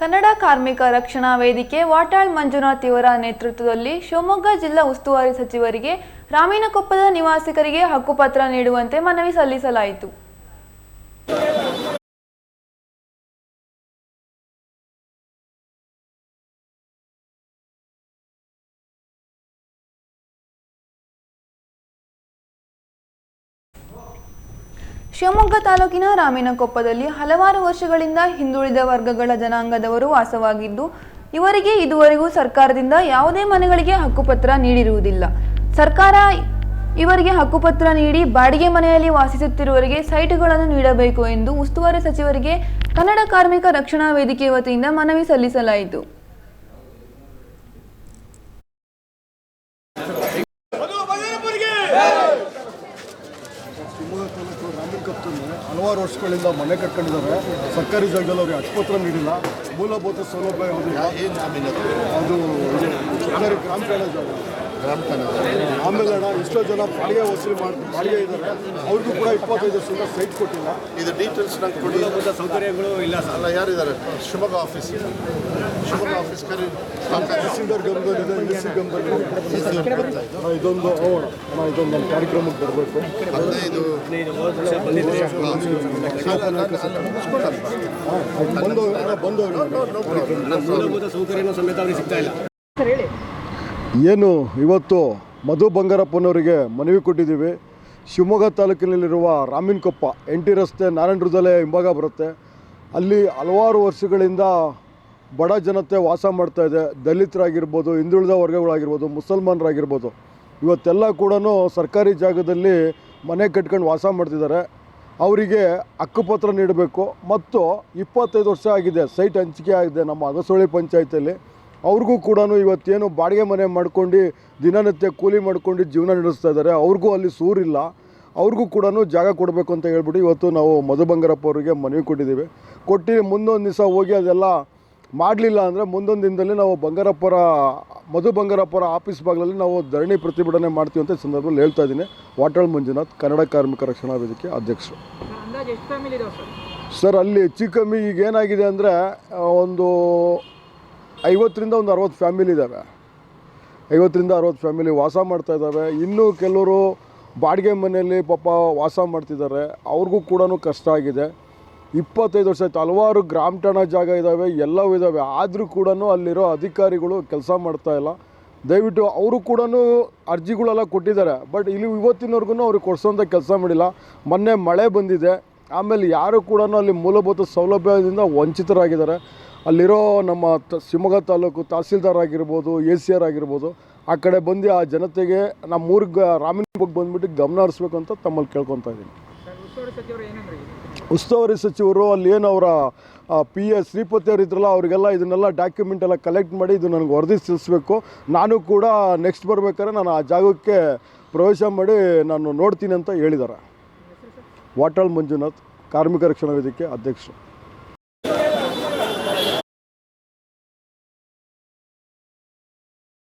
ಕನ್ನಡ ಕಾರ್ಮಿಕ ರಕ್ಷಣಾ ವೇದಿಕೆ ವಾಟಾಳ್ ಮಂಜುನಾಥ್ ಇವರ ನೇತೃತ್ವದಲ್ಲಿ ಶಿವಮೊಗ್ಗ ಜಿಲ್ಲಾ ಉಸ್ತುವಾರಿ ಸಚಿವರಿಗೆ ರಾಮೀಣಕೊಪ್ಪದ ನಿವಾಸಿಗರಿಗೆ ಹಕ್ಕುಪತ್ರ ನೀಡುವಂತೆ ಮನವಿ ಸಲ್ಲಿಸಲಾಯಿತು. ಶಿವಮೊಗ್ಗ ತಾಲೂಕಿನ ರಾಮಿನಕೊಪ್ಪದಲ್ಲಿ ಹಲವಾರು ವರ್ಷಗಳಿಂದ ಹಿಂದುಳಿದ ವರ್ಗಗಳ ಜನಾಂಗದವರು ವಾಸವಾಗಿದ್ದು, ಇವರಿಗೆ ಇದುವರೆಗೂ ಸರ್ಕಾರದಿಂದ ಯಾವುದೇ ಮನೆಗಳಿಗೆ ಹಕ್ಕುಪತ್ರ ನೀಡಿರುವುದಿಲ್ಲ. ಸರ್ಕಾರ ಇವರಿಗೆ ಹಕ್ಕುಪತ್ರ ನೀಡಿ ಬಾಡಿಗೆ ಮನೆಯಲ್ಲಿ ವಾಸಿಸುತ್ತಿರುವವರಿಗೆ ಸೈಟ್ಗಳನ್ನು ನೀಡಬೇಕು ಎಂದು ಉಸ್ತುವಾರಿ ಸಚಿವರಿಗೆ ಕನ್ನಡ ಕಾರ್ಮಿಕ ರಕ್ಷಣಾ ವೇದಿಕೆ ವತಿಯಿಂದ ಮನವಿ ಸಲ್ಲಿಸಲಾಯಿತು. ಹಲವಾರು ವರ್ಷಗಳಿಂದ ಮನೆ ಕಟ್ಕೊಂಡಿದ್ದಾರೆ. ಸರ್ಕಾರಿ ಜಾಗದಲ್ಲಿ ಅವ್ರಿಗೆ ಆಸ್ಪತ್ರೆ ನೀಡಿಲ್ಲ. ಮೂಲಭೂತ ಸೌಲಭ್ಯ ಯಾವುದಿಲ್ಲ ಅದು? ಗ್ರಾಮ ಕಾಲೇಜ್ ಜಾಗ. ಆಮೇಲೆ ಅಣ್ಣ ಎಷ್ಟೋ ಜನ ಬಾಡಿಗೆ ವಸೂಲಿ ಮಾಡಿ ಬಾಡಿಗೆ ಇದ್ದಾರೆ. ಅವ್ರಿಗೂ ಕೂಡ ಇಪ್ಪತ್ತೈದು ವರ್ಷದಿಂದ ಸೈಟ್ ಕೊಟ್ಟಿಲ್ಲ. ಇದು ಡೀಟೇಲ್ಸ್ ನಂಗೆ ಕೊಡಿ. ಸೌಕರ್ಯಗಳು ಇಲ್ಲ ಅಲ್ಲ ಯಾರಿದ್ದಾರೆ? ಶಿವಮೊಗ್ಗ ಆಫೀಸ್ ಶಿವಮೊಗ್ಗ ಆಫೀಸ್ ಕರಿ. ತಹಸೀಲ್ದಾರ್ ಗಮನದಲ್ಲಿದೆ ಎ ಸಿ ಗಮನದಲ್ಲಿದೆ ಅಣ್ಣ, ಇದೊಂದು ಅಣ್ಣ. ಇದೊಂದು ಕಾರ್ಯಕ್ರಮಕ್ಕೆ ಬರಬೇಕು. ಬಂದು ಬಂದು ಮೂಲಭೂತ ಸೌಕರ್ಯನೂ ಸಮೇತ ಅವ್ರಿಗೆ ಸಿಗ್ತಾ ಇಲ್ಲ ಏನು ಇವತ್ತು ಮಧು ಬಂಗಾರಪ್ಪನವರಿಗೆ ಮನವಿ ಕೊಟ್ಟಿದ್ದೀವಿ. ಶಿವಮೊಗ್ಗ ತಾಲೂಕಿನಲ್ಲಿರುವ ರಾಮಿನಕೊಪ್ಪ, ಎನ್ ಟಿ ರಸ್ತೆ ನಾರಾಯಣ ಹಿಂಭಾಗ ಬರುತ್ತೆ. ಅಲ್ಲಿ ಹಲವಾರು ವರ್ಷಗಳಿಂದ ಬಡ ಜನತೆ ವಾಸ ಮಾಡ್ತಾ ಇದೆ. ದಲಿತರಾಗಿರ್ಬೋದು, ಹಿಂದುಳಿದ ವರ್ಗಗಳಾಗಿರ್ಬೋದು, ಮುಸಲ್ಮಾನರಾಗಿರ್ಬೋದು. ಇವತ್ತೆಲ್ಲ ಕೂಡ ಸರ್ಕಾರಿ ಜಾಗದಲ್ಲಿ ಮನೆ ಕಟ್ಕೊಂಡು ವಾಸ ಮಾಡ್ತಿದ್ದಾರೆ. ಅವರಿಗೆ ಹಕ್ಕುಪತ್ರ ನೀಡಬೇಕು. ಮತ್ತು ಇಪ್ಪತ್ತೈದು ವರ್ಷ ಆಗಿದೆ, ಸೈಟ್ ಹಂಚಿಕೆ ಆಗಿದೆ ನಮ್ಮ ಅಗಸೋಳಿ ಪಂಚಾಯತಿಯಲ್ಲಿ. ಅವ್ರಿಗೂ ಕೂಡ ಇವತ್ತೇನು ಬಾಡಿಗೆ ಮನೆ ಮಾಡ್ಕೊಂಡು ದಿನನಿತ್ಯ ಕೂಲಿ ಮಾಡ್ಕೊಂಡು ಜೀವನ ನಡೆಸ್ತಾ ಇದ್ದಾರೆ. ಅವ್ರಿಗೂ ಅಲ್ಲಿ ಸೂರಿಲ್ಲ. ಅವ್ರಿಗೂ ಕೂಡ ಜಾಗ ಕೊಡಬೇಕು ಅಂತ ಹೇಳ್ಬಿಟ್ಟು ಇವತ್ತು ನಾವು ಮಧು ಬಂಗಾರಪ್ಪ ಅವರಿಗೆ ಮನವಿ ಕೊಟ್ಟಿದ್ದೀವಿ. ಕೊಟ್ಟು ಮುಂದೊಂದು ದಿವಸ ಹೋಗಿ ಅದೆಲ್ಲ ಮಾಡಲಿಲ್ಲ ಅಂದರೆ ಮುಂದೊಂದು ದಿನದಲ್ಲಿ ನಾವು ಬಂಗಾರಪ್ಪರ ಮಧು ಬಂಗಾರಪ್ಪರ ಆಫೀಸ್ ಬಾಗಿಲಲ್ಲಿ ನಾವು ಧರಣಿ ಪ್ರತಿಭಟನೆ ಮಾಡ್ತೀವಿ ಅಂತ ಸಂದರ್ಭದಲ್ಲಿ ಹೇಳ್ತಾ ಇದ್ದೀನಿ. ವಾಟಾಳ್ ಮಂಜುನಾಥ್ ಕನ್ನಡ ಕಾರ್ಮಿಕ ರಕ್ಷಣಾ ವೇದಿಕೆ ಅಧ್ಯಕ್ಷರು. ಸರ್? ಅಲ್ಲಿ ಹೆಚ್ಚು ಕಮ್ಮಿ ಈಗ ಏನಾಗಿದೆ ಅಂದರೆ ಒಂದು ಐವತ್ತರಿಂದ ಒಂದು ಅರವತ್ತು ಫ್ಯಾಮಿಲಿ ಇದ್ದಾವೆ. ಐವತ್ತರಿಂದ ಅರವತ್ತು ಫ್ಯಾಮಿಲಿ ವಾಸ ಮಾಡ್ತಾ ಇದ್ದಾವೆ. ಇನ್ನೂ ಕೆಲವರು ಬಾಡಿಗೆ ಮನೆಯಲ್ಲಿ ಪಾಪ ವಾಸ ಮಾಡ್ತಿದ್ದಾರೆ. ಅವ್ರಿಗೂ ಕೂಡ ಕಷ್ಟ ಆಗಿದೆ. ಇಪ್ಪತ್ತೈದು ವರ್ಷ ಆಯ್ತು. ಹಲವಾರು ಗ್ರಾಮ ಠಾಣಾ ಜಾಗ ಇದ್ದಾವೆ, ಎಲ್ಲವೂ ಇದ್ದಾವೆ. ಆದರೂ ಕೂಡ ಅಲ್ಲಿರೋ ಅಧಿಕಾರಿಗಳು ಕೆಲಸ ಮಾಡ್ತಾ ಇಲ್ಲ. ದಯವಿಟ್ಟು ಅವರು ಕೂಡ ಅರ್ಜಿಗಳೆಲ್ಲ ಕೊಟ್ಟಿದ್ದಾರೆ. ಬಟ್ ಇಲ್ಲಿ ಇವತ್ತಿನವರೆಗೂ ಅವ್ರಿಗೆ ಕೊಡಿಸೋಂಥ ಕೆಲಸ ಮಾಡಿಲ್ಲ. ಮೊನ್ನೆ ಮಳೆ ಬಂದಿದೆ. ಆಮೇಲೆ ಯಾರು ಕೂಡ ಅಲ್ಲಿ ಮೂಲಭೂತ ಸೌಲಭ್ಯದಿಂದ ವಂಚಿತರಾಗಿದ್ದಾರೆ. ಅಲ್ಲಿರೋ ನಮ್ಮ ತ, ಶಿವಮೊಗ್ಗ ತಾಲೂಕು ತಹಸೀಲ್ದಾರ್ ಆಗಿರ್ಬೋದು, ಎ ಸಿ ಆರ್ ಆಗಿರ್ಬೋದು, ಆ ಕಡೆ ಬಂದು ಆ ಜನತೆಗೆ ನಮ್ಮ ಊರಿಗೆ ರಾಮಿನ ಬಗ್ಗೆ ಬಂದುಬಿಟ್ಟು ಗಮನ ಹರಿಸ್ಬೇಕು ಅಂತ ತಮ್ಮಲ್ಲಿ ಕೇಳ್ಕೊತಾ ಇದ್ದೀನಿ. ಉಸ್ತುವಾರಿ ಸಚಿವರು ಅಲ್ಲಿ ಏನು ಅವರ ಪಿ ಎಸ್ ಶ್ರೀಪತಿ ಅವರು ಇದ್ರಲ್ಲ, ಅವರಿಗೆಲ್ಲ ಇದನ್ನೆಲ್ಲ ಡಾಕ್ಯುಮೆಂಟ್ ಎಲ್ಲ ಕಲೆಕ್ಟ್ ಮಾಡಿ ಇದು ನನಗೆ ವರದಿ ತಿಳಿಸ್ಬೇಕು ನಾನು ಕೂಡ ನೆಕ್ಸ್ಟ್ ಬರ್ಬೇಕಾದ್ರೆ ನಾನು ಆ ಜಾಗಕ್ಕೆ ಪ್ರವೇಶ ಮಾಡಿ ನಾನು ನೋಡ್ತೀನಿ ಅಂತ ಹೇಳಿದ್ದಾರೆ ವಾಟಾಳ್ ಮಂಜುನಾಥ್, ಕಾರ್ಮಿಕ ರಕ್ಷಣಾ ವೇದಿಕೆ ಅಧ್ಯಕ್ಷರು.